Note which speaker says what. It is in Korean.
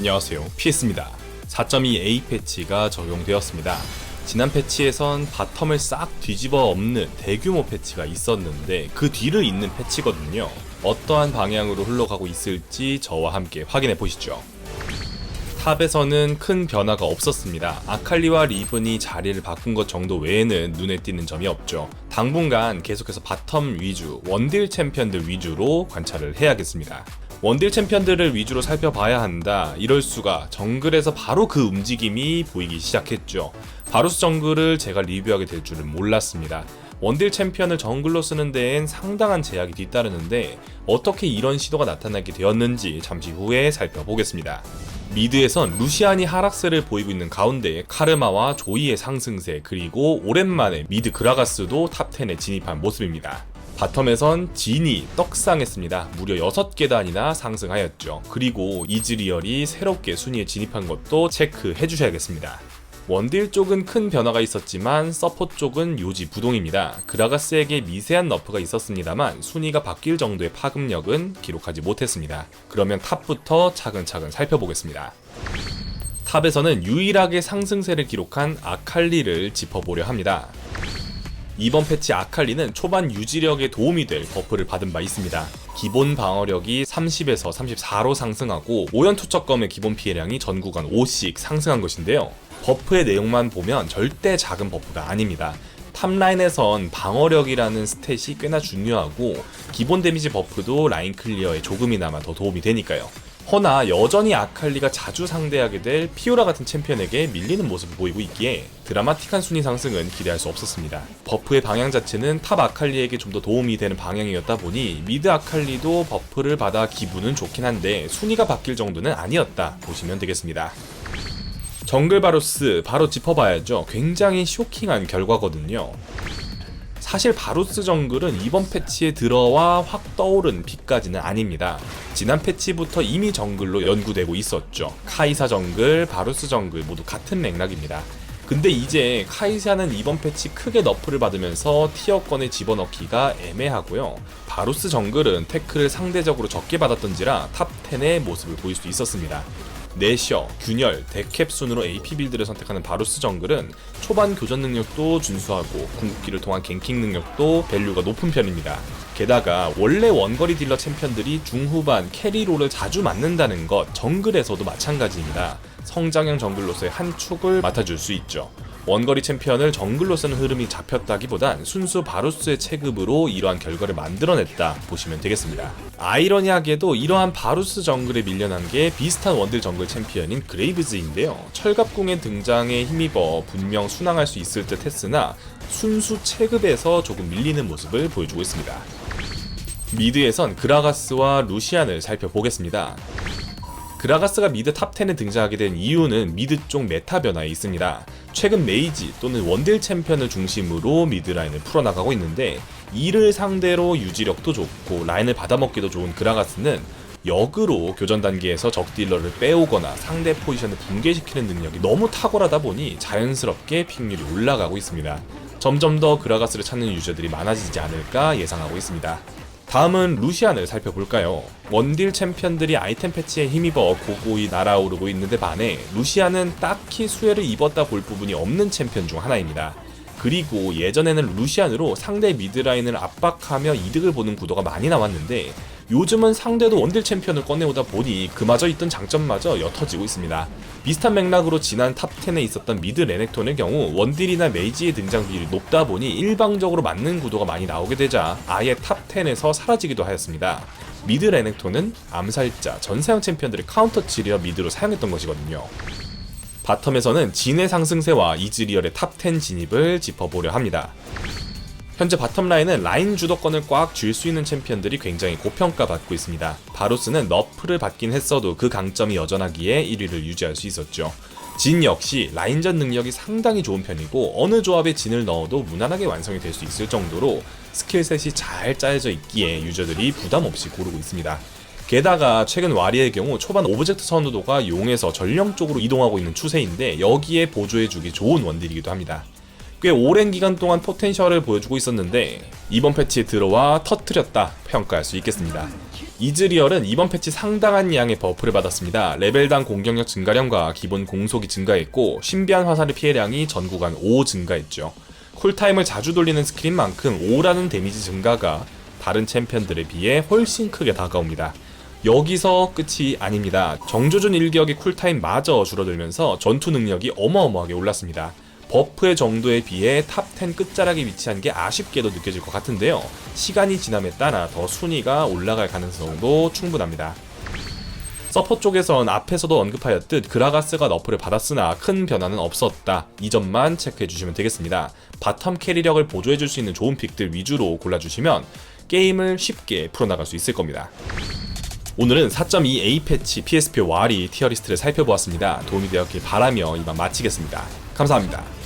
Speaker 1: 안녕하세요. PS입니다. 4.2A 패치가 적용되었습니다. 지난 패치에선 바텀을 싹 뒤집어 엎는 대규모 패치가 있었는데 그 뒤를 잇는 패치거든요. 어떠한 방향으로 흘러가고 있을지 저와 함께 확인해 보시죠. 탑에서는 큰 변화가 없었습니다. 아칼리와 리븐이 자리를 바꾼 것 정도 외에는 눈에 띄는 점이 없죠. 당분간 계속해서 바텀 위주, 원딜 챔피언들 위주로 관찰을 해야겠습니다. 원딜 챔피언들을 위주로 살펴봐야 한다. 이럴 수가 정글에서 바로 그 움직임이 보이기 시작했죠. 바루스 정글을 제가 리뷰하게 될 줄은 몰랐습니다. 원딜 챔피언을 정글로 쓰는 데엔 상당한 제약이 뒤따르는데 어떻게 이런 시도가 나타나게 되었는지 잠시 후에 살펴보겠습니다. 미드에선 루시안이 하락세를 보이고 있는 가운데 카르마와 조이의 상승세 그리고 오랜만에 미드 그라가스도 탑10에 진입한 모습입니다. 바텀에선 진이 떡상했습니다. 무려 6계단이나 상승하였죠. 그리고 이즈리얼이 새롭게 순위에 진입한 것도 체크해 주셔야겠습니다. 원딜 쪽은 큰 변화가 있었지만 서포 쪽은 요지 부동입니다. 그라가스에게 미세한 너프가 있었습니다만 순위가 바뀔 정도의 파급력은 기록하지 못했습니다. 그러면 탑부터 차근차근 살펴보겠습니다. 탑에서는 유일하게 상승세를 기록한 아칼리를 짚어보려 합니다. 이번 패치 아칼리는 초반 유지력에 도움이 될 버프를 받은 바 있습니다. 기본 방어력이 30에서 34로 상승하고 오연 투척검의 기본 피해량이 전 구간 5씩 상승한 것인데요. 버프의 내용만 보면 절대 작은 버프가 아닙니다. 탑라인에선 방어력이라는 스탯이 꽤나 중요하고 기본 데미지 버프도 라인 클리어에 조금이나마 더 도움이 되니까요. 허나 여전히 아칼리가 자주 상대하게 될 피오라 같은 챔피언에게 밀리는 모습을 보이고 있기에 드라마틱한 순위 상승은 기대할 수 없었습니다. 버프의 방향 자체는 탑 아칼리에게 좀 더 도움이 되는 방향이었다 보니 미드 아칼리도 버프를 받아 기분은 좋긴 한데 순위가 바뀔 정도는 아니었다 보시면 되겠습니다. 정글 바로스 바로 짚어봐야죠. 굉장히 쇼킹한 결과거든요. 사실 바루스 정글은 이번 패치에 들어와 확 떠오른 빛까지는 아닙니다. 지난 패치부터 이미 정글로 연구되고 있었죠. 카이사 정글, 바루스 정글 모두 같은 맥락입니다. 근데 이제 카이사는 이번 패치 크게 너프를 받으면서 티어권에 집어넣기가 애매하고요. 바루스 정글은 태클을 상대적으로 적게 받았던지라 탑10의 모습을 보일 수 있었습니다. 내셔, 균열, 데캡 순으로 AP 빌드를 선택하는 바루스 정글은 초반 교전 능력도 준수하고 궁극기를 통한 갱킹 능력도 밸류가 높은 편입니다. 게다가 원래 원거리 딜러 챔피언들이 중후반 캐리롤을 자주 맞는다는 것 정글에서도 마찬가지입니다. 성장형 정글로서의 한 축을 맡아줄 수 있죠. 원거리 챔피언을 정글로 쓰는 흐름이 잡혔다기보단 순수 바루스의 체급으로 이러한 결과를 만들어냈다 보시면 되겠습니다. 아이러니하게도 이러한 바루스 정글에 밀려난 게 비슷한 원딜 정글 챔피언인 그레이브즈인데요. 철갑궁의 등장에 힘입어 분명 순항할 수 있을 듯 했으나 순수 체급에서 조금 밀리는 모습을 보여주고 있습니다. 미드에선 그라가스와 루시안을 살펴보겠습니다. 그라가스가 미드 탑10에 등장하게 된 이유는 미드 쪽 메타 변화에 있습니다. 최근 메이지 또는 원딜 챔피언을 중심으로 미드 라인을 풀어나가고 있는데 이를 상대로 유지력도 좋고 라인을 받아먹기도 좋은 그라가스는 역으로 교전 단계에서 적 딜러를 빼오거나 상대 포지션을 붕괴시키는 능력이 너무 탁월하다 보니 자연스럽게 픽률이 올라가고 있습니다. 점점 더 그라가스를 찾는 유저들이 많아지지 않을까 예상하고 있습니다. 다음은 루시안을 살펴볼까요? 원딜 챔피언들이 아이템 패치에 힘입어 고고히 날아오르고 있는데 반해 루시안은 딱히 수혜를 입었다 볼 부분이 없는 챔피언 중 하나입니다. 그리고 예전에는 루시안으로 상대 미드라인을 압박하며 이득을 보는 구도가 많이 나왔는데 요즘은 상대도 원딜 챔피언을 꺼내오다 보니 그마저 있던 장점마저 옅어지고 있습니다. 비슷한 맥락으로 지난 탑10에 있었던 미드 레넥톤의 경우 원딜이나 메이지의 등장 비율이 높다 보니 일방적으로 맞는 구도가 많이 나오게 되자 아예 탑10에서 사라지기도 하였습니다. 미드 레넥톤은 암살자, 전사형 챔피언들의 카운터 치려 미드로 사용했던 것이거든요. 바텀에서는 진의 상승세와 이즈리얼의 탑10 진입을 짚어보려 합니다. 현재 바텀 라인은 라인 주도권을 꽉 쥘 수 있는 챔피언들이 굉장히 고평가받고 있습니다. 바로스는 너프를 받긴 했어도 그 강점이 여전하기에 1위를 유지할 수 있었죠. 진 역시 라인전 능력이 상당히 좋은 편이고 어느 조합에 진을 넣어도 무난하게 완성이 될 수 있을 정도로 스킬셋이 잘 짜여져 있기에 유저들이 부담 없이 고르고 있습니다. 게다가 최근 와리의 경우 초반 오브젝트 선호도가 용에서 전령 쪽으로 이동하고 있는 추세인데 여기에 보조해주기 좋은 원딜이기도 합니다. 꽤 오랜 기간 동안 포텐셜을 보여주고 있었는데 이번 패치에 들어와 터트렸다 평가할 수 있겠습니다. 이즈리얼은 이번 패치 상당한 양의 버프를 받았습니다. 레벨당 공격력 증가량과 기본 공속이 증가했고 신비한 화살의 피해량이 전 구간 5 증가했죠. 쿨타임을 자주 돌리는 스킬인 만큼 5라는 데미지 증가가 다른 챔피언들에 비해 훨씬 크게 다가옵니다. 여기서 끝이 아닙니다. 정조준 일격의 쿨타임마저 줄어들면서 전투 능력이 어마어마하게 올랐습니다. 버프의 정도에 비해 탑10 끝자락에 위치한 게 아쉽게도 느껴질 것 같은데요. 시간이 지남에 따라 더 순위가 올라갈 가능성도 충분합니다. 서포 쪽에선 앞에서도 언급하였듯 그라가스가 너프를 받았으나 큰 변화는 없었다. 이 점만 체크해 주시면 되겠습니다. 바텀 캐리력을 보조해 줄 수 있는 좋은 픽들 위주로 골라주시면 게임을 쉽게 풀어나갈 수 있을 겁니다. 오늘은 4.2A 패치 PSP 와리 티어리스트를 살펴보았습니다. 도움이 되었길 바라며 이만 마치겠습니다. 감사합니다.